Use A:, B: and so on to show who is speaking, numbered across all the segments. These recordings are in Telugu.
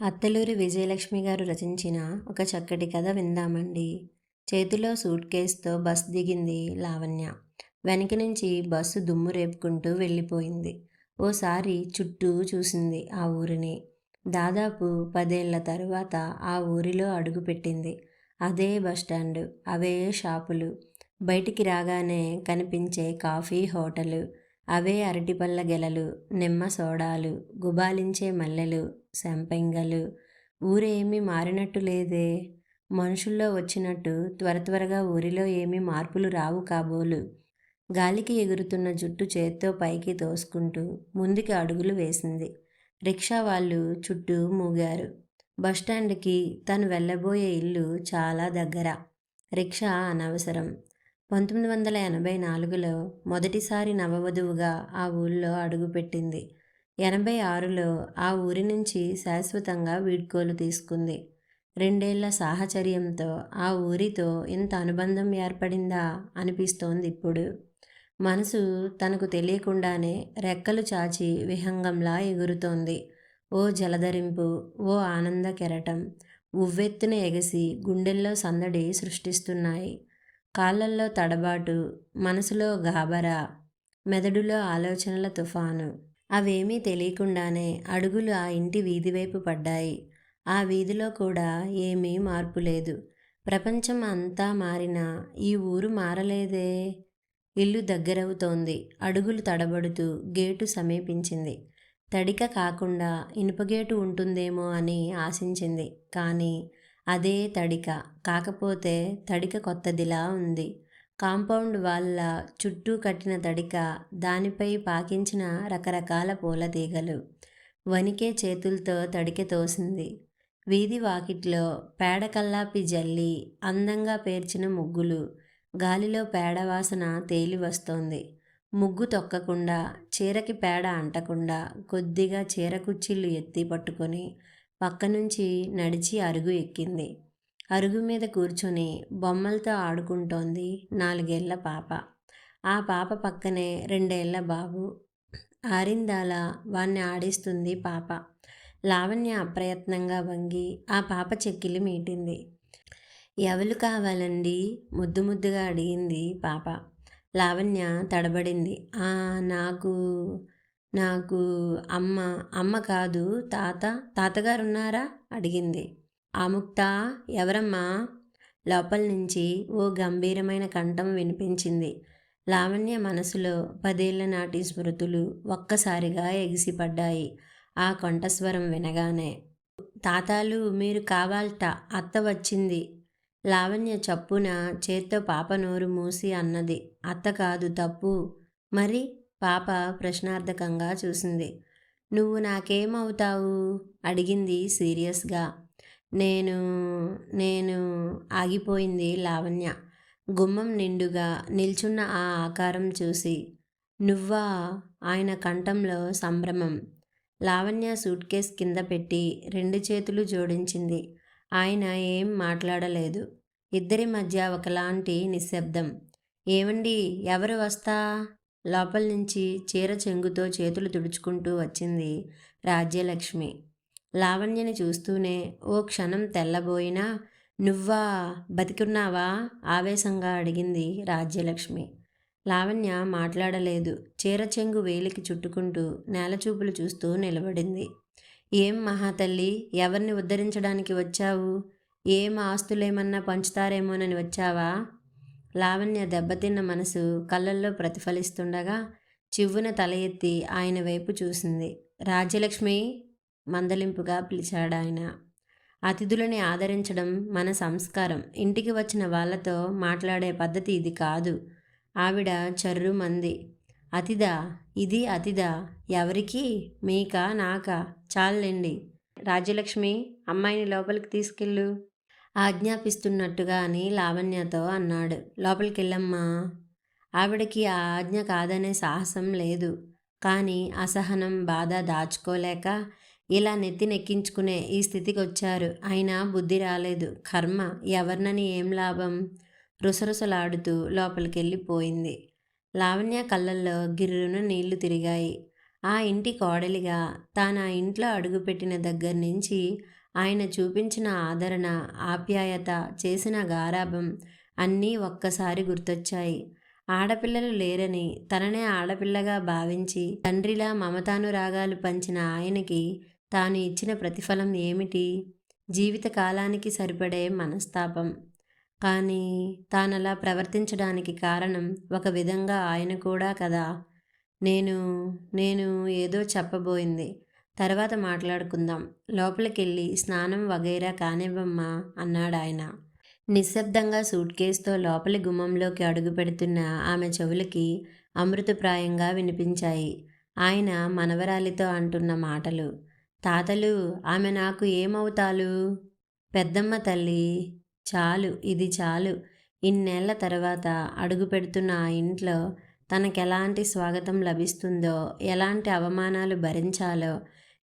A: అత్తలూరి విజయలక్ష్మి గారు రచించిన ఒక చక్కటి కథ విందామండి. చేతిలో సూట్ కేసుతో బస్ దిగింది లావణ్య. వెనక నుంచి బస్సు దుమ్ము రేపుకుంటూ వెళ్ళిపోయింది. ఓసారి చుట్టూ చూసింది ఆ ఊరిని. దాదాపు పదేళ్ళ తరువాత ఆ ఊరిలో అడుగుపెట్టింది అదే బస్టాండు అవే షాపులు. బయటికి రాగానే కనిపించే కాఫీ హోటలు అవే అరటిపళ్ళ గెలలు నిమ్మ సోడాలు గుబాలించే మల్లెలు సంపెంగలు. ఊరేమీ మారినట్టు లేదే. మనుషుల్లో వచ్చినట్టు త్వర త్వరగా ఊరిలో ఏమీ మార్పులు రావు కాబోలు. గాలికి ఎగురుతున్న జుట్టు చేత్తో పైకి తోసుకుంటూ ముందుకి అడుగులు వేసింది. రిక్షా వాళ్ళు చుట్టూ మూగారు. బస్టాండ్కి తను వెళ్ళబోయే ఇల్లు చాలా దగ్గర. రిక్షా అనవసరం. పంతొమ్మిది వందల ఎనభై నాలుగులో మొదటిసారి నవవధువుగా ఆ ఊళ్ళో అడుగుపెట్టింది. ఎనభై ఆరులో ఆ ఊరి నుంచి శాశ్వతంగా వీడ్కోలు తీసుకుంది. రెండేళ్ళ సాహచర్యంతో ఆ ఊరితో ఇంత అనుబంధం ఏర్పడిందా అనిపిస్తోంది ఇప్పుడు. మనసు తనకు తెలియకుండానే రెక్కలు చాచి విహంగంలా ఎగురుతోంది. ఓ జలధరింపు ఓ ఆనంద కెరటం ఉవ్వెత్తున ఎగసి గుండెల్లో సందడి సృష్టిస్తున్నాయి. కాళ్ళల్లో తడబాటు మనసులో గాబరా మెదడులో ఆలోచనల తుఫాను అవేమీ తెలియకుండానే అడుగులు ఆ ఇంటి వీధి వైపు పడ్డాయి. ఆ వీధిలో కూడా ఏమీ మార్పు లేదు. ప్రపంచం అంతా మారినా ఈ ఊరు మారలేదే. ఇల్లు దగ్గరవుతోంది. అడుగులు తడబడుతూ గేటు సమీపించింది. తడిక కాకుండా ఇనుపగేటు ఉంటుందేమో అని ఆశించింది. కానీ అదే తడిక. కాకపోతే తడిక కొత్తదిలా ఉంది. కాంపౌండ్ వాళ్ళ చుట్టూ కట్టిన తడిక దానిపై పాకించిన రకరకాల పూల తీగలు. వణికే చేతులతో తడిక తోసింది. వీధి వాకిట్లో పేడ కల్లాపి జల్లి అందంగా పేర్చిన ముగ్గులు. గాలిలో పేడ వాసన తేలి వస్తోంది. ముగ్గు తొక్కకుండా చీరకి పేడ అంటకుండా కొద్దిగా చీర కుచ్చిళ్ళు ఎత్తి పట్టుకొని పక్క నుంచి నడిచి అరుగు ఎక్కింది. అరుగు మీద కూర్చొని బొమ్మలతో ఆడుకుంటోంది నాలుగేళ్ళ పాప. ఆ పాప పక్కనే రెండేళ్ళ బాబు. ఆరిందాల వాణ్ణి ఆడిస్తుంది పాప. లావణ్య అప్రయత్నంగా వంగి ఆ పాప చెక్కిలి మీటింది. ఎవలు కావాలండి? ముద్దు ముద్దుగా అడిగింది పాప. లావణ్య తడబడింది. ఆ నాకు నాకు అమ్మ అమ్మ కాదు తాత తాతగారు ఉన్నారా అడిగింది. ఆముక్త ఎవరమ్మా? లోపల నుంచి ఓ గంభీరమైన కంఠం వినిపించింది. లావణ్య మనసులో పదేళ్ళ నాటి స్మృతులు ఒక్కసారిగా ఎగిసిపడ్డాయి. ఆ కంఠస్వరం వినగానే తాతాలు మీరు కావాలట అత్త వచ్చింది. లావణ్య చప్పున చేత్తో పాప నోరు మూసి అన్నది. అత్త కాదు తప్పు. మరి? పాప ప్రశ్నార్థకంగా చూసింది. నువ్వు నాకేమవుతావు? అడిగింది సీరియస్గా. నేను నేను ఆగిపోయింది లావణ్య. గుమ్మం నిండుగా నిల్చున్న ఆ ఆకారం చూసి నువ్వా? ఆయన కంఠంలో సంభ్రమం. లావణ్య సూట్ కేస్ కింద పెట్టి రెండు చేతులు జోడించింది. ఆయన ఏం మాట్లాడలేదు. ఇద్దరి మధ్య ఒకలాంటి నిశ్శబ్దం. ఏమండి ఎవరు వస్తా? లోపల నుంచి చీర చెంగుతో చేతులు తుడుచుకుంటూ వచ్చింది రాజ్యలక్ష్మి. లావణ్యని చూస్తూనే ఓ క్షణం తెల్లబోయినా నువ్వా బతికున్నావా? ఆవేశంగా అడిగింది రాజ్యలక్ష్మి. లావణ్య మాట్లాడలేదు. చీర చెంగు వేలికి చుట్టుకుంటూ నేలచూపులు చూస్తూ నిలబడింది. ఏం మహాతల్లి ఎవరిని ఉద్ధరించడానికి వచ్చావు? ఏం ఆస్తులేమన్నా పంచుతారేమోనని వచ్చావా? లావణ్య దెబ్బతిన్న మనసు కళ్ళల్లో ప్రతిఫలిస్తుండగా చివ్వున తల ఎత్తి ఆయన వైపు చూసింది. రాజ్యలక్ష్మి మందలింపుగా పిలిచాడు ఆయన అతిథులని ఆదరించడం మన సంస్కారం. ఇంటికి వచ్చిన వాళ్ళతో మాట్లాడే పద్ధతి ఇది కాదు. ఆవిడ చర్రు మంది. అతిదా ఇది అతిదా ఎవరికి మీకా నాకా చాలండి రాజ్యలక్ష్మి అమ్మాయిని లోపలికి తీసుకెళ్ళు. ఆజ్ఞాపిస్తున్నట్టుగా అని లావణ్యతో అన్నాడు. లోపలికెళ్ళమ్మా. ఆవిడకి ఆ ఆజ్ఞ కాదనే సాహసం లేదు. కానీ అసహనం బాధ దాచుకోలేక ఇలా నెత్తినెక్కించుకునే ఈ స్థితికి వచ్చారు అయినా బుద్ధి రాలేదు. కర్మ ఎవరినని ఏం లాభం? రుసరుసలాడుతూ లోపలికి వెళ్ళిపోయింది లావణ్య కళ్ళల్లో గిర్రున నీళ్ళు తిరిగాయి. ఆ ఇంటి కోడలిగా తాను ఆ ఇంట్లో అడుగుపెట్టిన దగ్గర నుంచి ఆయన చూపించిన ఆదరణ ఆప్యాయత చేసిన గారాభం అన్నీ ఒక్కసారి గుర్తొచ్చాయి. ఆడపిల్లలు లేరని తననే ఆడపిల్లగా భావించి తండ్రిలా మమతానురాగాలు పంచిన ఆయనకి తాను ఇచ్చిన ప్రతిఫలం ఏమిటి? జీవితకాలానికి సరిపడే మనస్తాపం. కానీ తానలా ప్రవర్తించడానికి కారణం ఒక విధంగా ఆయన కూడా కదా. నేను నేను ఏదో చెప్పబోయింది. తర్వాత మాట్లాడుకుందాం. లోపలికెళ్ళి స్నానం వగైరా కానివ్వమ్మా అన్నాడు ఆయన నిశ్శబ్దంగా సూట్ కేసుతో లోపలి గుమ్మంలోకి అడుగు పెడుతున్న ఆమె చెవులకి అమృతప్రాయంగా వినిపించాయి. ఆయన మనవరాలితో అంటున్న మాటలు. తాతలు ఆమె నాకు ఏమవుతాలు? పెద్దమ్మ తల్లి చాలు ఇది చాలు. ఇన్నేళ్ళ తర్వాత అడుగు పెడుతున్న ఆ ఇంట్లో తనకెలాంటి స్వాగతం లభిస్తుందో ఎలాంటి అవమానాలు భరించాలో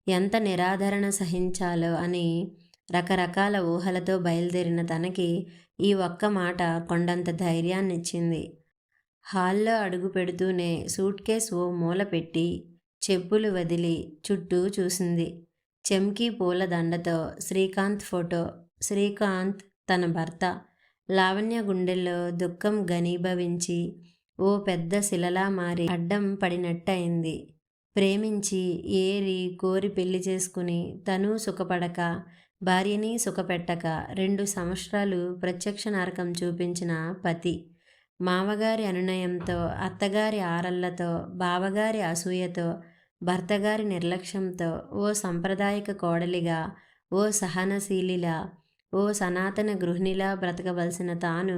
A: ఎంత నిరాధరణ సహించాలో అని రకరకాల ఊహలతో బయలుదేరిన తనకి ఈ ఒక్క మాట కొండంత ధైర్యాన్నిచ్చింది. హాల్లో అడుగు పెడుతూనే సూట్ కేస్ ఓ మూల పెట్టి చెప్పులు వదిలి చుట్టూ చూసింది. చెంకీ పూల దండతో శ్రీకాంత్ ఫోటో. శ్రీకాంత్ తన భర్త. లావణ్య గుండెల్లో దుఃఖం ఘనీభవించి ఓ పెద్ద శిలలా మారి అడ్డం పడినట్టయింది. ప్రేమించి ఏరి కోరి పెళ్ళి చేసుకుని తను సుఖపడక భార్యని సుఖపెట్టక రెండు సంవత్సరాలు ప్రత్యక్ష నరకం చూపించిన పతి. మామగారి అనునయంతో అత్తగారి ఆరళ్ళతో బావగారి అసూయతో భర్తగారి నిర్లక్ష్యంతో ఓ సంప్రదాయక కోడలిగా ఓ సహనశీలిలా ఓ సనాతన గృహిణిలా బ్రతకవలసిన తాను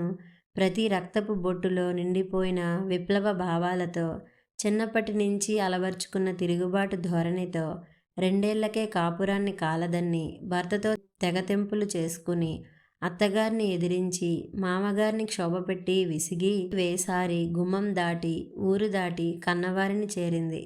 A: ప్రతి రక్తపు బొట్టులో నిండిపోయిన విప్లవ భావాలతో చిన్నప్పటి నుంచి అలవర్చుకున్న తిరుగుబాటు ధోరణితో రెండేళ్ళకే కాపురాన్ని కాలదన్ని భర్తతో తెగతెంపులు చేసుకుని అత్తగారిని ఎదిరించి మామగారిని క్షోభపెట్టి విసిగి వేసారి గుమ్మం దాటి ఊరు దాటి కన్నవారిని చేరింది.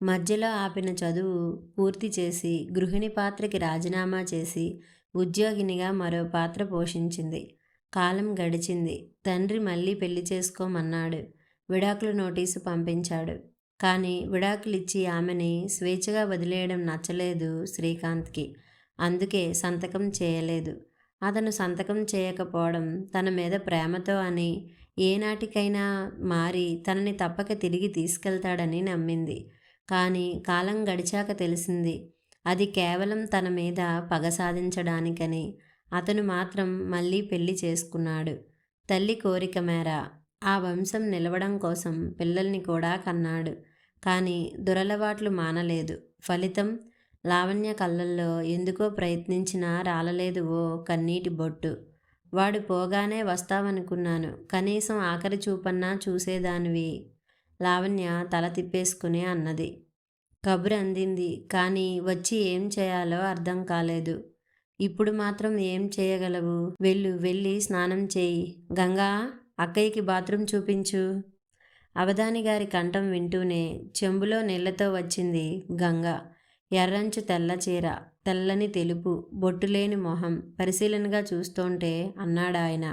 A: మధ్యలో ఆపిన చదువు పూర్తి చేసి గృహిణి పాత్రకి రాజీనామా చేసి ఉద్యోగినిగా మరో పాత్ర పోషించింది. కాలం గడిచింది. తండ్రి మళ్ళీ పెళ్ళి చేసుకోమన్నాడు. విడాకుల నోటీసు పంపించాడు. కానీ విడాకులిచ్చి ఆమెని స్వేచ్ఛగా వదిలేయడం నచ్చలేదు శ్రీకాంత్కి. అందుకే సంతకం చేయలేదు. అతను సంతకం చేయకపోవడం తన మీద ప్రేమతో అని ఏనాటికైనా మారి తనని తప్పక తిరిగి తీసుకెళ్తాడని నమ్మింది. కానీ కాలం గడిచాక తెలిసింది. అది కేవలం తన మీద పగ సాధించడానికని. అతను మాత్రం మళ్ళీ పెళ్ళి చేసుకున్నాడు. తల్లి కోరిక మేర ఆ వంశం నిలవడం కోసం పిల్లల్ని కూడా కన్నాడు. కానీ దురలవాట్లు మానలేదు. ఫలితం లావణ్య కళ్ళల్లో ఎందుకో ప్రయత్నించినా రాలలేదు ఓ కన్నీటి బొట్టు. వాడు పోగానే వస్తావనుకున్నాను. కనీసం ఆఖరి చూపన్నా చూసేదానివి లావణ్య తల తిప్పేసుకుని అన్నది. కబురు అందింది. కానీ వచ్చి ఏం చేయాలో అర్థం కాలేదు. ఇప్పుడు మాత్రం ఏం చేయగలవు? వెళ్ళు వెళ్ళి స్నానం చేయి. గంగా అక్కయ్యకి బాత్రూమ్ చూపించు. అవధాని గారి కంఠం వింటూనే చెంబులో నీళ్ళతో వచ్చింది గంగ. ఎర్రంచు తెల్ల చీర తెల్లని తెలుపు బొట్టులేని మొహం పరిశీలనగా చూస్తుంటే అన్నాడాయన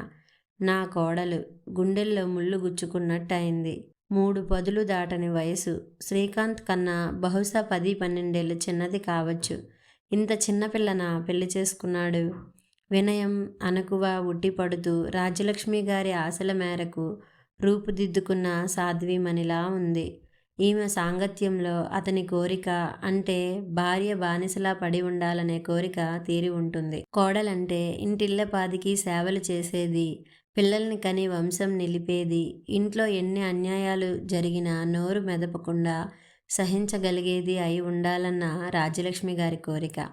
A: నా కోడలు గుండెల్లో ముళ్ళు గుచ్చుకున్నట్టయింది. మూడు పదులు దాటని వయసు. శ్రీకాంత్ కన్నా బహుశా పది పన్నెండేళ్ళు చిన్నది కావచ్చు. ఇంత చిన్నపిల్లన పెళ్ళి చేసుకున్నాడు? వినయం అనకువ ఉట్టిపడుతూ రాజ్యలక్ష్మి గారి ఆశల మేరకు రూపుదిద్దుకున్న సాధ్వీమణిలా ఉంది. ఈమె సాంగత్యంలో అతని కోరిక అంటే భార్య బానిసలా పడి ఉండాలనే కోరిక తీరి ఉంటుంది. కోడలంటే ఇంటిల్లపాదికి సేవలు చేసేది పిల్లల్ని కని వంశం నిలిపేది. ఇంట్లో ఎన్ని అన్యాయాలు జరిగినా నోరు మెదపకుండా సహించగలిగేది అయి ఉండాలన్న రాజ్యలక్ష్మి గారి కోరిక.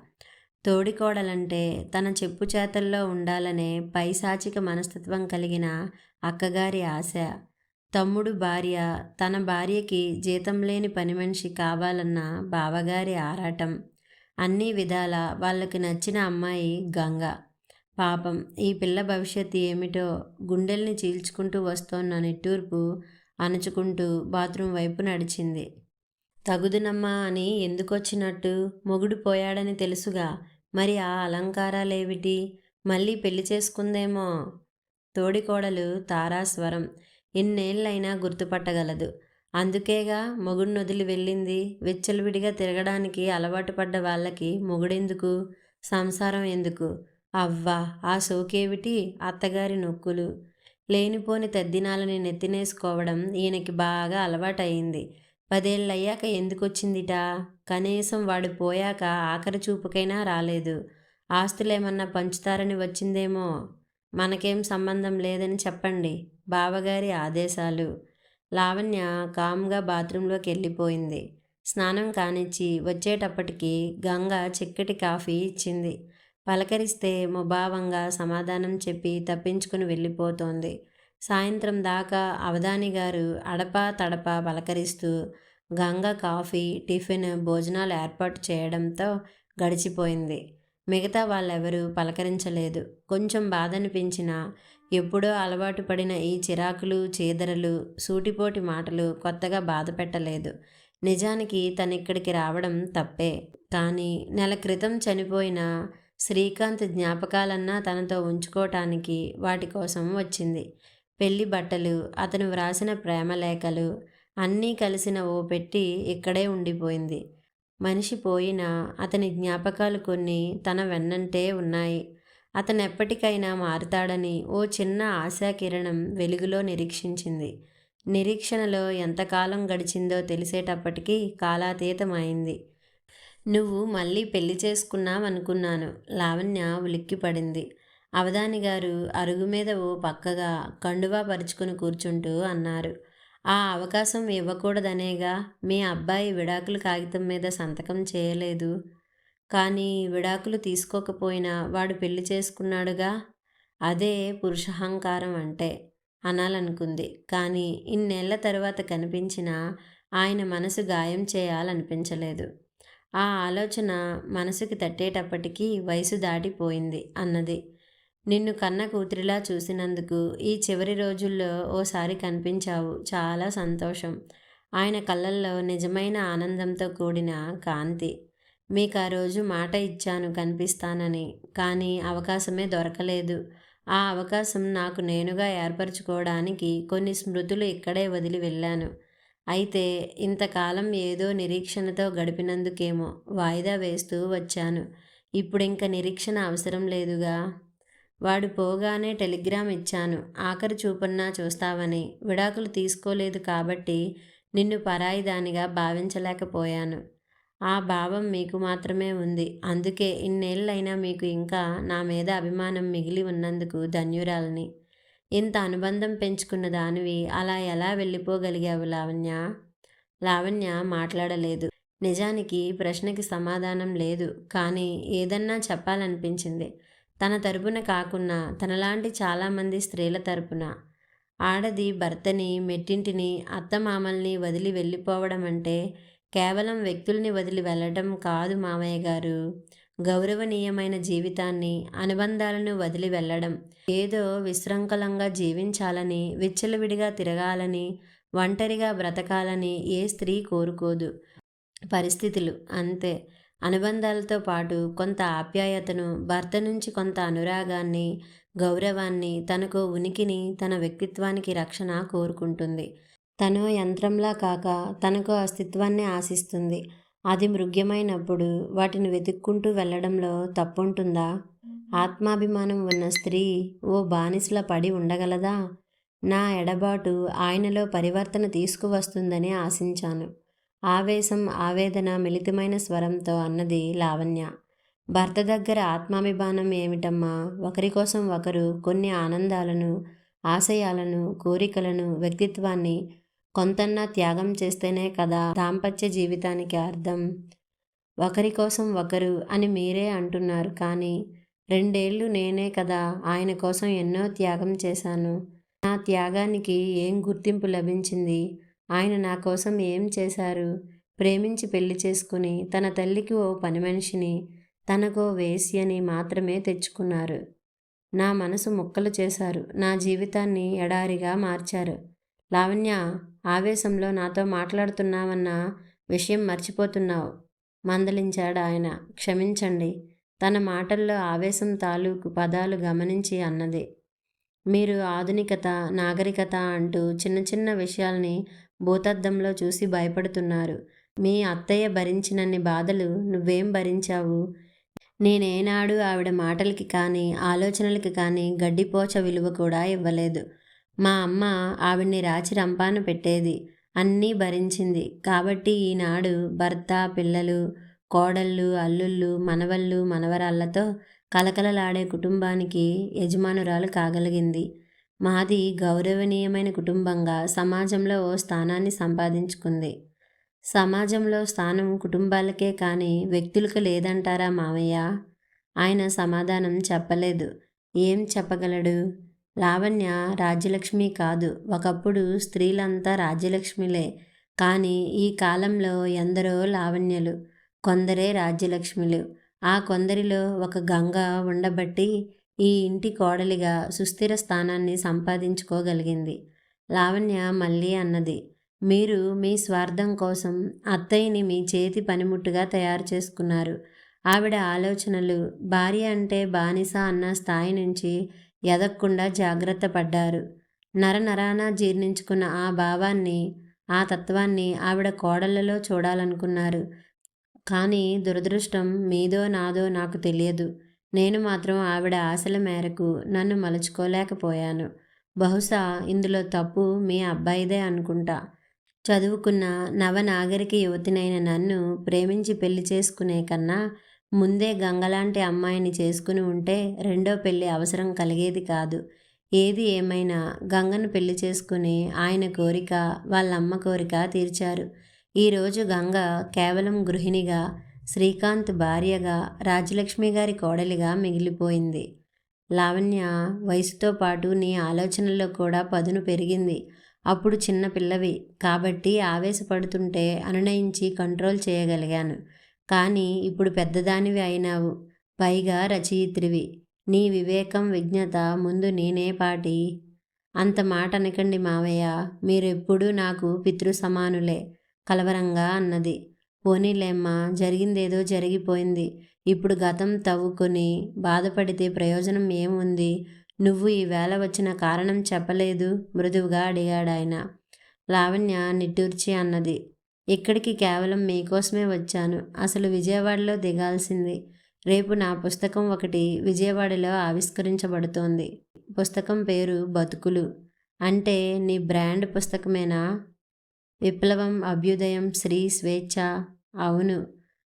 A: తోడికోడలంటే తన చెప్పు చేతల్లో ఉండాలనే పైశాచిక మనస్తత్వం కలిగిన అక్కగారి ఆశ. తమ్ముడు భార్య తన భార్యకి జీతం లేని పని మనిషి కావాలన్న బావగారి ఆరాటం. అన్ని విధాల వాళ్ళకి నచ్చిన అమ్మాయి గంగ. పాపం ఈ పిల్ల భవిష్యత్తు ఏమిటో గుండెల్ని చీల్చుకుంటూ వస్తోన్న నిట్టూర్పు అణచుకుంటూ బాత్రూమ్ వైపు నడిచింది. తగుదునమ్మా అని ఎందుకొచ్చినట్టు మొగుడు పోయాడని తెలుసుగా. మరి ఆ అలంకారాలేమిటి? మళ్ళీ పెళ్ళి చేసుకుందేమో? తోడికోడలు తారాస్వరం. ఎన్నేళ్ళైనా గుర్తుపట్టగలదు. అందుకేగా మొగుడిని వదిలి వెళ్ళింది విచ్చలవిడిగా తిరగడానికి అలవాటు పడ్డ వాళ్ళకి మొగుడెందుకు? సంసారం ఎందుకు? అవ్వా ఆ సోకేవిటి అత్తగారి నొక్కులు. లేనిపోని తద్దినాలని నెత్తినేసుకోవడం ఈయనకి బాగా అలవాటయింది. పదేళ్ళయ్యాక ఎందుకొచ్చిందిటా? కనీసం వాడు పోయాక ఆఖరి చూపుకైనా రాలేదు. ఆస్తులేమన్నా పంచుతారని వచ్చిందేమో? మనకేం సంబంధం లేదని చెప్పండి. బావగారి ఆదేశాలు. లావణ్య కామ్గా బాత్రూంలోకి వెళ్ళిపోయింది స్నానం కానిచ్చి వచ్చేటప్పటికి గంగ చిక్కటి కాఫీ ఇచ్చింది. పలకరిస్తే ముభావంగా సమాధానం చెప్పి తప్పించుకుని వెళ్ళిపోతోంది. సాయంత్రం దాకా అవధాని గారు అడపా తడపా పలకరిస్తూ గంగ కాఫీ టిఫిన్ భోజనాలు ఏర్పాటు చేయడంతో గడిచిపోయింది. మిగతా వాళ్ళెవరూ పలకరించలేదు. కొంచెం బాధ అనిపించినా ఎప్పుడో అలవాటు పడిన ఈ చిరాకులు చీదరలు సూటిపోటి మాటలు కొత్తగా బాధ పెట్టలేదు. నిజానికి తనిక్కడికి రావడం తప్పే. కానీ నెల క్రితం చనిపోయిన శ్రీకాంత్ జ్ఞాపకాలన్నా తనతో ఉంచుకోవటానికి వాటి కోసం వచ్చింది. పెళ్ళి బట్టలు అతను వ్రాసిన ప్రేమలేఖలు అన్నీ కలిసిన ఓ పెట్టి ఇక్కడే ఉండిపోయింది. మనిషి పోయినా అతని జ్ఞాపకాలు కొన్ని తన వెన్నంటే ఉన్నాయి. అతను ఎప్పటికైనా మారుతాడని ఓ చిన్న ఆశాకిరణం వెలుగులో నిరీక్షించింది. నిరీక్షణలో ఎంతకాలం గడిచిందో తెలిసేటప్పటికీ కాలాతీతమైంది. నువ్వు మళ్ళీ పెళ్ళి చేసుకున్నావనుకున్నాను. లావణ్య ఉలిక్కిపడింది అవధాని గారు అరుగు మీద ఓ పక్కగా కండువా పరుచుకుని కూర్చుంటూ అన్నారు. ఆ అవకాశం ఇవ్వకూడదనేగా మీ అబ్బాయి విడాకుల కాగితం మీద సంతకం చేయలేదు. కానీ విడాకులు తీసుకోకపోయినా వాడు పెళ్ళి చేసుకున్నాడుగా? అదే పురుషహంకారం అంటే అనాలనుకుంది. కానీ ఇన్నేళ్ళ తర్వాత కనిపించిన ఆయన మనసు గాయం చేయాలనిపించలేదు. ఆ ఆలోచన మనసుకి తట్టేటప్పటికీ వయసు దాటిపోయింది అన్నది. నిన్ను కన్న కూతురిలా చూసినందుకు ఈ చివరి రోజుల్లో ఓసారి కనిపించావు. చాలా సంతోషం. ఆయన కళ్ళల్లో నిజమైన ఆనందంతో కూడిన కాంతి. మీకు ఆ రోజు మాట ఇచ్చాను కనిపిస్తానని కానీ అవకాశమే దొరకలేదు. ఆ అవకాశం నాకు నేనుగా ఏర్పరచుకోవడానికి కొన్ని స్మృతులు ఇక్కడే వదిలి వెళ్ళాను. అయితే ఇంతకాలం ఏదో నిరీక్షణతో గడిపినందుకేమో వాయిదా వేస్తూ వచ్చాను. ఇప్పుడు ఇంక నిరీక్షణ అవసరం లేదుగా. వాడు పోగానే టెలిగ్రామ్ ఇచ్చాను. ఆఖరి చూపన్నా చూస్తావని. విడాకులు తీసుకోలేదు కాబట్టి నిన్ను పరాయిదానిగా భావించలేకపోయాను. ఆ భావం మీకు మాత్రమే ఉంది. అందుకే ఇన్నేళ్ళైనా మీకు ఇంకా నా మీద అభిమానం మిగిలి ఉన్నందుకు ధన్యురాలని. ఇంత అనుబంధం పెంచుకున్న దానివి? అలా ఎలా వెళ్ళిపోగలిగావు లావణ్య? లావణ్య మాట్లాడలేదు. నిజానికి ప్రశ్నకి సమాధానం లేదు. కానీ ఏదన్నా చెప్పాలనిపించింది. తన తరపున కాకున్నా తనలాంటి చాలామంది స్త్రీల తరపున. ఆడది భర్తని మెట్టింటిని అత్తమామల్ని వదిలి వెళ్ళిపోవడం అంటే కేవలం వ్యక్తుల్ని వదిలి వెళ్ళడం కాదు మామయ్య గారు. గౌరవనీయమైన జీవితాన్ని అనుబంధాలను వదిలి వెళ్ళడం ఏదో విశృంఖలంగా జీవించాలని విచ్చలవిడిగా తిరగాలని ఒంటరిగా బ్రతకాలని ఏ స్త్రీ కోరుకోదు. పరిస్థితులు అంతే. అనుబంధాలతో పాటు కొంత ఆప్యాయతను భర్త నుంచి కొంత అనురాగాన్ని గౌరవాన్ని తనకు ఉనికిని తన వ్యక్తిత్వానికి రక్షణ కోరుకుంటుంది. తను యంత్రంలా కాక తనకు అస్తిత్వాన్ని ఆశిస్తుంది. అది మృగ్యమైనప్పుడు వాటిని వెతుక్కుంటూ వెళ్ళడంలో తప్పుంటుందా? ఆత్మాభిమానం ఉన్న స్త్రీ ఓ బానిసలా పడి ఉండగలదా? నా ఎడబాటు ఆయనలో పరివర్తన తీసుకువస్తుందని ఆశించాను. ఆవేశం ఆవేదన మిళితమైన స్వరంతో అన్నది లావణ్య. భర్త దగ్గర ఆత్మాభిమానం ఏమిటమ్మా? ఒకరి కోసం ఒకరు కొన్ని ఆనందాలను ఆశయాలను కోరికలను వ్యక్తిత్వాన్ని కొంతన్నా త్యాగం చేస్తేనే కదా దాంపత్య జీవితానికి అర్థం. ఒకరి కోసం ఒకరు అని మీరే అంటున్నారు కానీ రెండేళ్ళు నేనే కదా ఆయన కోసం ఎన్నో త్యాగం చేశాను. నా త్యాగానికి ఏం గుర్తింపు లభించింది? ఆయన నా కోసం ఏం చేశారు? ప్రేమించి పెళ్ళి చేసుకుని తన తల్లికి ఓ పని మనిషిని తనకో వేశ్యని మాత్రమే తెచ్చుకున్నారు. నా మనసు ముక్కలు చేశారు. నా జీవితాన్ని ఎడారిగా మార్చారు. లావణ్య ఆవేశంలో నాతో మాట్లాడుతున్నావన్న విషయం మర్చిపోతున్నావు. మందలించాడు ఆయన. క్షమించండి. తన మాటల్లో ఆవేశం తాలూకు పదాలు గమనించి అన్నది. మీరు ఆధునికత నాగరికత అంటూ చిన్న చిన్న విషయాల్ని భూతద్దంలో చూసి భయపడుతున్నారు. మీ అత్తయ్య భరించినన్ని బాధలు నువ్వేం భరించావు? నేనేనాడు ఆవిడ మాటలకి కానీ ఆలోచనలకి కానీ గడ్డిపోచ విలువ కూడా ఇవ్వలేదు. మా అమ్మ ఆవిడ్ని రాచి రంపాన పెట్టేది. అన్నీ భరించింది. కాబట్టి ఈనాడు భర్త పిల్లలు కోడళ్ళు అల్లుళ్ళు మనవళ్ళు మనవరాళ్ళతో కలకలలాడే కుటుంబానికి యజమానురాలు కాగలిగింది. మాది గౌరవనీయమైన కుటుంబంగా సమాజంలో ఓ స్థానాన్ని సంపాదించుకుంది. సమాజంలో స్థానం కుటుంబాలకే కానీ వ్యక్తులకు లేదంటారా మావయ్య ఆయన సమాధానం చెప్పలేదు. ఏం చెప్పగలడు? లావణ్య రాజ్యలక్ష్మి కాదు. ఒకప్పుడు స్త్రీలంతా రాజ్యలక్ష్మిలే. కానీ ఈ కాలంలో ఎందరో లావణ్యలు కొందరే రాజ్యలక్ష్మిలు. ఆ కొందరిలో ఒక గంగ ఉండబట్టి ఈ ఇంటి కోడలిగా సుస్థిర స్థానాన్ని సంపాదించుకోగలిగింది. లావణ్య మళ్ళీ అన్నది మీరు మీ స్వార్థం కోసం అత్తయ్యని మీ చేతి పనిముట్టుగా తయారు చేసుకున్నారు. ఆవిడ ఆలోచనలు భార్య అంటే బానిస అన్న స్థాయి నుంచి ఎదక్కుండా జాగ్రత్త పడ్డారు. నరనరాన జీర్ణించుకున్న ఆ భావాన్ని ఆ తత్వాన్ని ఆవిడ కోడళ్ళలో చూడాలనుకున్నారు. కానీ దురదృష్టం మీదో నాదో నాకు తెలియదు. నేను మాత్రం ఆవిడ ఆశల మేరకు నన్ను మలుచుకోలేకపోయాను. బహుశా ఇందులో తప్పు మీ అబ్బాయిదే అనుకుంటా. చదువుకున్న నవనాగరిక యువతినైన నన్ను ప్రేమించి పెళ్ళి చేసుకునే కన్నా ముందే గంగలాంటి అమ్మాయిని చేసుకుని ఉంటే రెండో పెళ్ళి అవసరం కలిగేది కాదు. ఏది ఏమైనా గంగను పెళ్ళి చేసుకుని ఆయన కోరిక వాళ్ళమ్మ కోరిక తీర్చారు. ఈరోజు గంగ కేవలం గృహిణిగా శ్రీకాంత్ భార్యగా రాజలక్ష్మి గారి కోడలిగా మిగిలిపోయింది. లావణ్య వయసుతో పాటు నీ ఆలోచనల్లో కూడా పదును పెరిగింది. అప్పుడు చిన్నపిల్లవి కాబట్టి ఆవేశపడుతుంటే అనునయించి కంట్రోల్ చేయగలిగాను. కానీ ఇప్పుడు పెద్దదానివి అయినావు. పైగా రచయిత్రివి. నీ వివేకం విజ్ఞత ముందు నేనే పాటి. అంత మాట అనకండి మావయ్య. మీరెప్పుడూ నాకు పితృ సమానులే కలవరంగా అన్నది. పోనీలేమ్మా జరిగిందేదో జరిగిపోయింది. ఇప్పుడు గతం తవ్వుకొని బాధపడితే ప్రయోజనం ఏముంది? నువ్వు ఈవేళ వచ్చిన కారణం చెప్పలేదు? మృదువుగా అడిగాడాయన. లావణ్య నిట్టూర్చి అన్నది. ఇక్కడికి కేవలం మీకోసమే వచ్చాను. అసలు విజయవాడలో దిగాల్సింది. రేపు నా పుస్తకం ఒకటి విజయవాడలో ఆవిష్కరించబడుతోంది. పుస్తకం పేరు బతుకులు. అంటే నీ బ్రాండ్ పుస్తకమేనా? విప్లవం అభ్యుదయం శ్రీ స్వేచ్ఛ. అవును.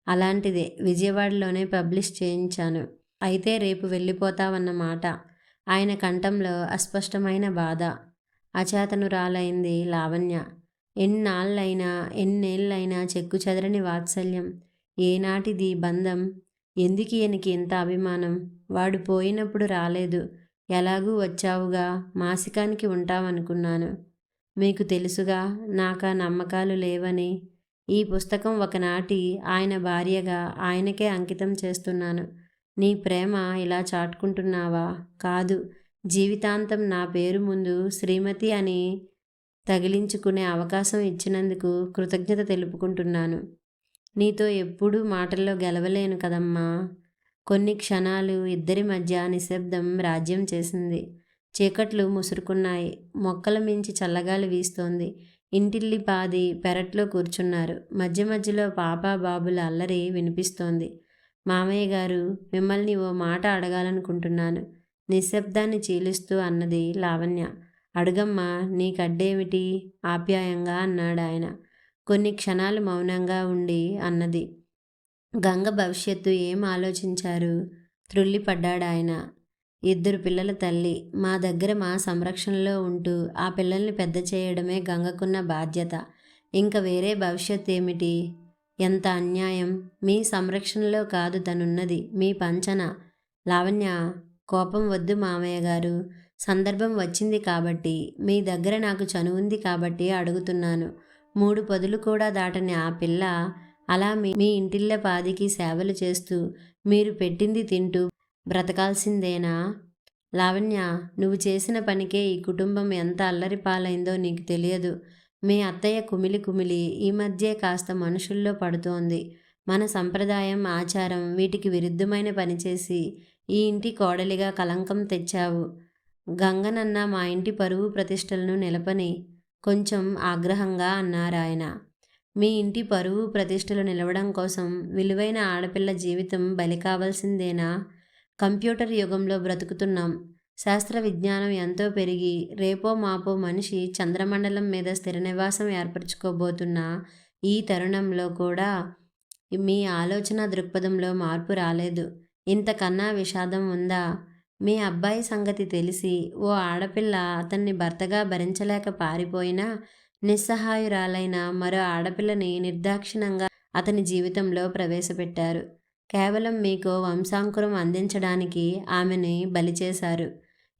A: అలాంటిదే. విజయవాడలోనే పబ్లిష్ చేయించాను. అయితే రేపు వెళ్ళిపోతావన్నమాట ఆయన కంఠంలో అస్పష్టమైన బాధ. అచేతనురాలైంది లావణ్య. ఎన్నాళ్ళైనా ఎన్నేళ్ళైనా చెక్కు చెదరని వాత్సల్యం. ఏనాటిది బంధం? ఎందుకు ఈయనకి ఇంత అభిమానం? వాడు పోయినప్పుడు రాలేదు. ఎలాగూ వచ్చావుగా? మాసికానికి ఉంటావనుకున్నాను. మీకు తెలుసుగా నాకా నమ్మకాలు లేవని. ఈ పుస్తకం ఒకనాటి ఆయన భార్యగా ఆయనకే అంకితం చేస్తున్నాను. నీ ప్రేమ ఇలా చాటుకుంటున్నావా? కాదు. జీవితాంతం నా పేరు ముందు శ్రీమతి అని తగిలించుకునే అవకాశం ఇచ్చినందుకు కృతజ్ఞత తెలుపుకుంటున్నాను. నీతో ఎప్పుడూ మాటల్లో గెలవలేను కదమ్మా. కొన్ని క్షణాలు ఇద్దరి మధ్య నిశ్శబ్దం రాజ్యం చేసింది. చీకట్లు ముసురుకున్నాయి. మొక్కల మించి చల్లగాలి వీస్తోంది. ఇంటిల్లి పాది పెరట్లో కూర్చున్నారు. మధ్య మధ్యలో పాప బాబుల అల్లరి వినిపిస్తోంది. మామయ్య గారు మిమ్మల్ని ఓ మాట అడగాలనుకుంటున్నాను. నిశ్శబ్దాన్ని చీలిస్తూ అన్నది లావణ్య. అడుగమ్మా నీకడ్డేమిటి? ఆప్యాయంగా అన్నాడు ఆయన. కొన్ని క్షణాలు మౌనంగా ఉండి అన్నది. గంగ భవిష్యత్తు ఏం ఆలోచించారు? త్రుళ్ళిపడ్డాడు ఆయన. ఇద్దరు పిల్లల తల్లి. మా దగ్గర మా సంరక్షణలో ఉంటూ ఆ పిల్లల్ని పెద్ద చేయడమే గంగకున్న బాధ్యత. ఇంకా వేరే భవిష్యత్ ఏమిటి? ఎంత అన్యాయం. మీ సంరక్షణలో కాదు తనున్నది. మీ పంచన? లావణ్య కోపం వద్దు మామయ్య గారు. సందర్భం వచ్చింది కాబట్టి మీ దగ్గర నాకు చనువుంది కాబట్టి అడుగుతున్నాను. మూడు పదులు కూడా దాటని ఆ పిల్ల అలా మీ మీ ఇంటిళ్ళ పాదికి సేవలు చేస్తూ మీరు పెట్టింది తింటూ బ్రతకాల్సిందేనా? లావణ్య నువ్వు చేసిన పనికే ఈ కుటుంబం ఎంత అల్లరి పాలైందో నీకు తెలియదు. మీ అత్తయ్య కుమిలి కుమిలి ఈ మధ్యే కాస్త మనుషుల్లో పడుతోంది. మన సంప్రదాయం ఆచారం వీటికి విరుద్ధమైన పనిచేసి ఈ ఇంటి కోడలిగా కలంకం తెచ్చావు. గంగనన్న మా ఇంటి పరువు ప్రతిష్టలను నిలపని కొంచెం ఆగ్రహంగా అన్నారాయన మీ ఇంటి పరువు ప్రతిష్టలు నిలవడం కోసం విలువైన ఆడపిల్ల జీవితం బలి కావాల్సిందేనా? కంప్యూటర్ యుగంలో బ్రతుకుతున్నాం. శాస్త్ర విజ్ఞానం ఎంతో పెరిగి రేపో మాపో మనిషి చంద్రమండలం మీద స్థిర నివాసం ఏర్పరచుకోబోతున్న ఈ తరుణంలో కూడా మీ ఆలోచన దృక్పథంలో మార్పు రాలేదు. ఇంతకన్నా విషాదం ఉందా? మీ అబ్బాయి సంగతి తెలిసి ఓ ఆడపిల్ల అతన్ని భర్తగా భరించలేక పారిపోయినా నిస్సహాయురాలైన మరో ఆడపిల్లని నిర్దాక్షిణంగా అతని జీవితంలో ప్రవేశపెట్టారు. కేవలం మీకు వంశాంకురం అందించడానికి ఆమెని బలి చేశారు.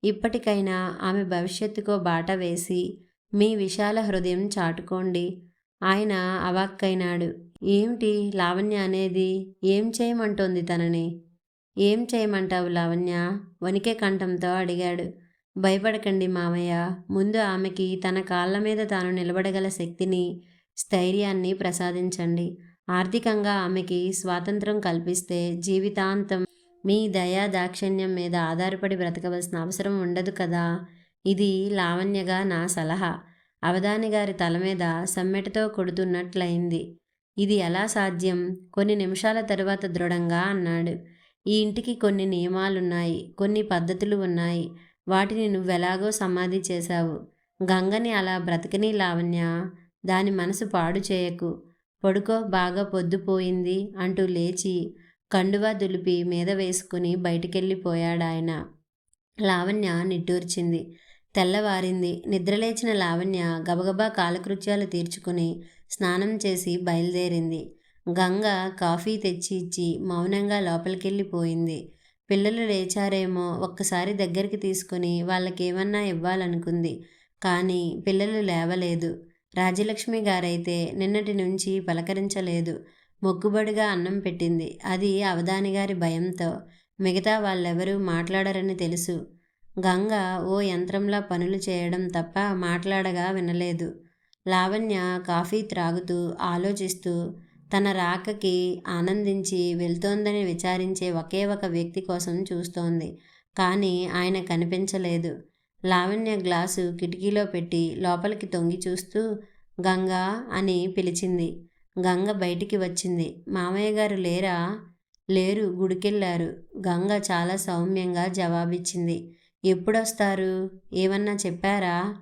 A: ఇప్పటికైనా ఆమె భవిష్యత్తుకో బాట వేసి మీ విశాల హృదయం చాటుకోండి. ఆయన అవాక్కైనాడు. ఏమిటి లావణ్య అనేది? ఏం చేయమంటోంది తనని? ఏం చేయమంటావు లావణ్య? వణికే కంఠంతో అడిగాడు. భయపడకండి మామయ్య ముందు ఆమెకి తన కాళ్ళ మీద తాను నిలబడగల శక్తిని స్థైర్యాన్ని ప్రసాదించండి. ఆర్థికంగా ఆమెకి స్వాతంత్రం కల్పిస్తే జీవితాంతం మీ దయా దాక్షిణ్యం మీద ఆధారపడి బ్రతకవలసిన అవసరం ఉండదు కదా? ఇది లావణ్యగా నా సలహా. అవధాని గారి తల మీద సమ్మెటతో కొడుతున్నట్లయింది. ఇది ఎలా సాధ్యం? కొన్ని నిమిషాల తరువాత దృఢంగా అన్నాడు. ఈ ఇంటికి కొన్ని నియమాలున్నాయి కొన్ని పద్ధతులు ఉన్నాయి వాటిని నువ్వెలాగో సమాధి చేశావు. గంగని అలా బ్రతకని లావణ్య దాని మనసు పాడు చేయకు. పడుకో బాగా పొద్దుపోయింది అంటూ లేచి కండువా దులిపి మీద వేసుకుని బయటికెళ్ళిపోయాడాయన లావణ్య నిట్టూర్చింది. తెల్లవారింది. నిద్రలేచిన లావణ్య గబగబా కాలకృత్యాలు తీర్చుకుని స్నానం చేసి బయలుదేరింది. గంగ కాఫీ తెచ్చి ఇచ్చి మౌనంగా లోపలికెళ్ళిపోయింది. పిల్లలు లేచారేమో ఒక్కసారి దగ్గరికి తీసుకుని వాళ్ళకేమన్నా ఇవ్వాలనుకుంది. కానీ పిల్లలు లేవలేదు. రాజలక్ష్మి గారైతే నిన్నటి నుంచి పలకరించలేదు. మొక్కుబడిగా అన్నం పెట్టింది. అది అవధాని గారి భయంతో మిగతా వాళ్ళెవరూ మాట్లాడరని తెలుసు. గంగ ఓ యంత్రంలా పనులు చేయడం తప్ప మాట్లాడగా వినలేదు. లావణ్య కాఫీ త్రాగుతూ ఆలోచిస్తూ తన రాకకి ఆనందించి వెళ్తోందని విచారించే ఒకే ఒక వ్యక్తి కోసం చూస్తోంది. కానీ ఆయన కనిపించలేదు. లావణ్య గ్లాసు కిటికీలో పెట్టి లోపలికి తొంగి చూస్తూ గంగా అని పిలిచింది. గంగ బయటికి వచ్చింది. మామయ్య గారు లేరా? లేరు గుడికెళ్ళారు. గంగ చాలా సౌమ్యంగా జవాబిచ్చింది. ఎప్పుడొస్తారు? ఏమన్నా చెప్పారా?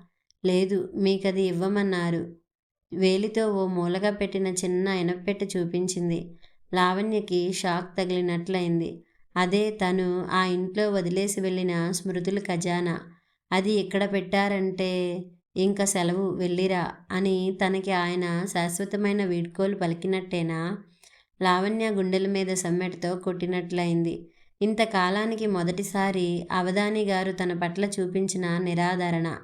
A: లేదు మీకది ఇవ్వమన్నారు. వేలితో ఓ మూలగా పెట్టిన చిన్న ఇనపెట్టె చూపించింది. లావణ్యకి షాక్ తగిలినట్లయింది. అదే తను ఆ ఇంట్లో వదిలేసి వెళ్ళిన స్మృతుల ఖజానా. అది ఇక్కడ పెట్టారంటే ఇంక సెలవు వెళ్ళిరా అని తనకి ఆయన శాశ్వతమైన వీడ్కోలు పలికినట్టేనా? లావణ్య గుండెల మీద సమ్మెటతో కొట్టినట్లయింది. ఇంతకాలానికి మొదటిసారి అవధాని గారు తన పట్ల చూపించిన నిరాదరణ.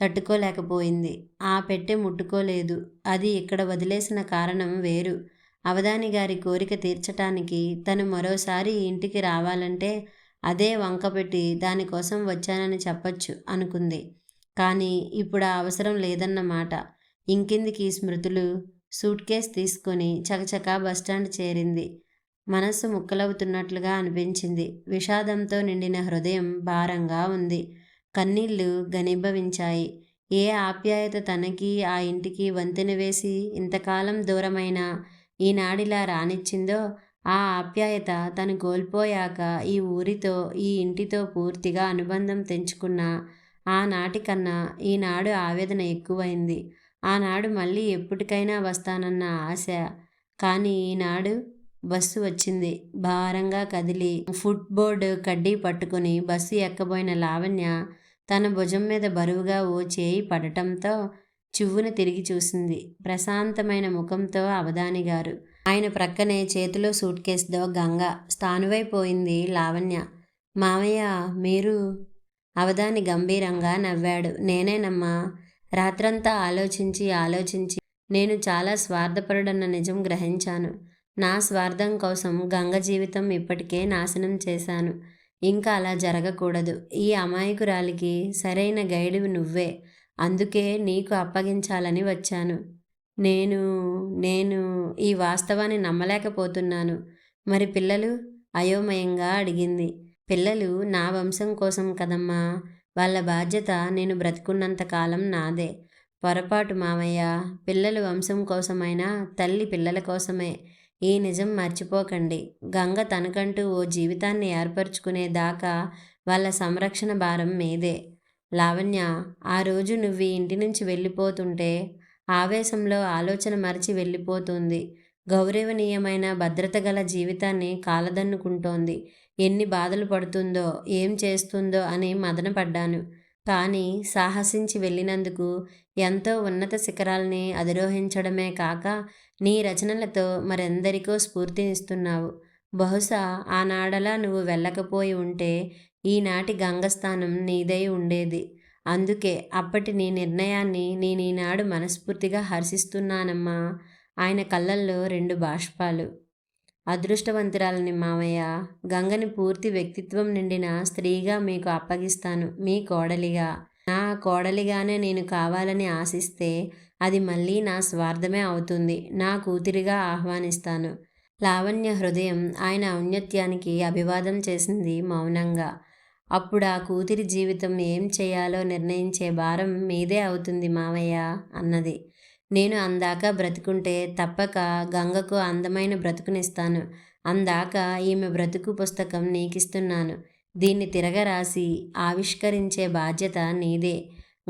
A: తట్టుకోలేకపోయింది. ఆ పెట్టె ముట్టుకోలేదు. అది ఇక్కడ వదిలేసిన కారణం వేరు. అవధాని గారి కోరిక తీర్చటానికి తను మరోసారి ఇంటికి రావాలంటే అదే వంకపెట్టి దానికోసం వచ్చానని చెప్పొచ్చు అనుకుంది. కానీ ఇప్పుడు ఆ అవసరం లేదన్నమాట. ఇంకిందికి స్మృతులు? సూట్ కేస్ తీసుకొని చకచకా బస్టాండ్ చేరింది. మనస్సు ముక్కలవుతున్నట్లుగా అనిపించింది. విషాదంతో నిండిన హృదయం భారంగా ఉంది. కన్నీళ్ళు ఘనీభవించాయి. ఏ ఆప్యాయత తనకి ఆ ఇంటికి వంతెన వేసి ఇంతకాలం దూరమైన ఈనాడిలా రానిచ్చిందో ఆ ఆప్యాయత తను కోల్పోయాక ఈ ఊరితో ఈ ఇంటితో పూర్తిగా అనుబంధం తెంచుకున్న ఆనాటి కన్నా ఈనాడు ఆవేదన ఎక్కువైంది. ఆనాడు మళ్ళీ ఎప్పటికైనా వస్తానన్న ఆశ. కానీ ఈనాడు బస్సు వచ్చింది. భారంగా కదిలి ఫుట్బోర్డు కడ్డీ పట్టుకుని బస్సు ఎక్కబోయిన లావణ్య తన భుజం మీద బరువుగా ఓ చేయి పడటంతో చువ్వున తిరిగి చూసింది. ప్రశాంతమైన ముఖంతో అవధాని గారు ఆయన ప్రక్కనే చేతిలో సూట్ కేసుతో గంగ స్థానువైపోయింది లావణ్య. మామయ్య మీరు? అవధాని గంభీరంగా నవ్వాడు. నేనేనమ్మా. రాత్రంతా ఆలోచించి ఆలోచించి నేను చాలా స్వార్థపరుడన్న నిజం గ్రహించాను. నా స్వార్థం కోసం గంగ జీవితం ఇప్పటికే నాశనం చేశాను. ఇంకా అలా జరగకూడదు. ఈ అమాయకురాలికి సరైన గైడువి నువ్వే. అందుకే నీకు అప్పగించాలని వచ్చాను. నేను నేను ఈ వాస్తవాన్ని నమ్మలేకపోతున్నాను. మరి పిల్లలు? అయోమయంగా అడిగింది. పిల్లలు నా వంశం కోసం కదమ్మా. వాళ్ళ బాధ్యత నేను బ్రతుకున్నంత కాలం నాదే. పొరపాటు మామయ్య పిల్లలు వంశం కోసమైనా తల్లి పిల్లల కోసమే. ఈ నిజం మర్చిపోకండి. గంగ తనకంటూ ఓ జీవితాన్ని ఏర్పరచుకునే దాకా వాళ్ళ సంరక్షణ భారం మీదే. లావణ్య ఆ రోజు నువ్వు ఈ ఇంటి నుంచి వెళ్ళిపోతుంటే ఆవేశంలో ఆలోచన మరచి వెళ్ళిపోతుంది. గౌరవనీయమైన భద్రత గల జీవితాన్ని కాలదన్నుకుంటోంది. ఎన్ని బాధలు పడుతుందో ఏం చేస్తుందో అని మదనపడ్డాను కానీ సాహసించి వెళ్ళినందుకు ఎంతో ఉన్నత శిఖరాల్ని అధిరోహించడమే కాక నీ రచనలతో మరెందరికో స్ఫూర్తినిస్తున్నావు. బహుశా ఆనాడలా నువ్వు వెళ్ళకపోయి ఉంటే ఈనాటి గంగస్థానం నీదై ఉండేది. అందుకే అప్పటి నీ నిర్ణయాన్ని నేను ఈనాడు మనస్ఫూర్తిగా హర్షిస్తున్నానమ్మా. ఆయన కళ్ళల్లో రెండు బాష్పాలు. అదృష్టవంతురాలని మామయ్య గంగని పూర్తి వ్యక్తిత్వం నిండిన స్త్రీగా మీకు అప్పగిస్తాను మీ కోడలిగా. నా కోడలిగానే నేను కావాలని ఆశిస్తే అది మళ్ళీ నా స్వార్థమే అవుతుంది. నా కూతురిగా ఆహ్వానిస్తాను. లావణ్య హృదయం ఆయన ఔన్నత్యానికి అభివాదం చేసింది మౌనంగా. అప్పుడు ఆ కూతురి జీవితం ఏం చేయాలో నిర్ణయించే భారం మీదే అవుతుంది మావయ్య అన్నది. నేను అందాక బ్రతుకుంటే తప్పక గంగకు అందమైన బ్రతుకునిస్తాను. అందాక ఈమె బ్రతుకు పుస్తకం నీకిస్తున్నాను. దీన్ని తిరగరాసి ఆవిష్కరించే బాధ్యత నీదే.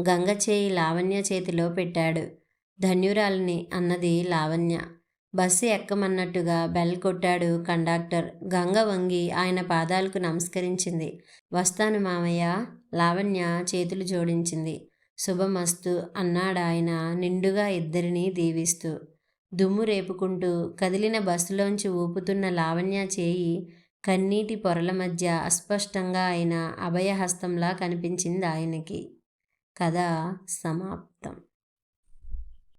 A: గంగ చేయి లావణ్య చేతిలో పెట్టాడు. ధన్యురాలిని అన్నది లావణ్య. బస్సు ఎక్కమన్నట్టుగా బెల్ కొట్టాడు కండక్టర్. గంగ వంగి ఆయన పాదాలకు నమస్కరించింది. వస్తాను మామయ్య. లావణ్య చేతులు జోడించింది. శుభమస్తు అన్నాడాయన నిండుగా ఇద్దరినీ దీవిస్తూ. దుమ్ము రేపుకుంటూ కదిలిన బస్సులోంచి ఊపుతున్న లావణ్య చేయి కన్నీటి పొరల మధ్య అస్పష్టంగా అయిన అభయహస్తంలా కనిపించింది ఆయనకి కథ సమాప్తం.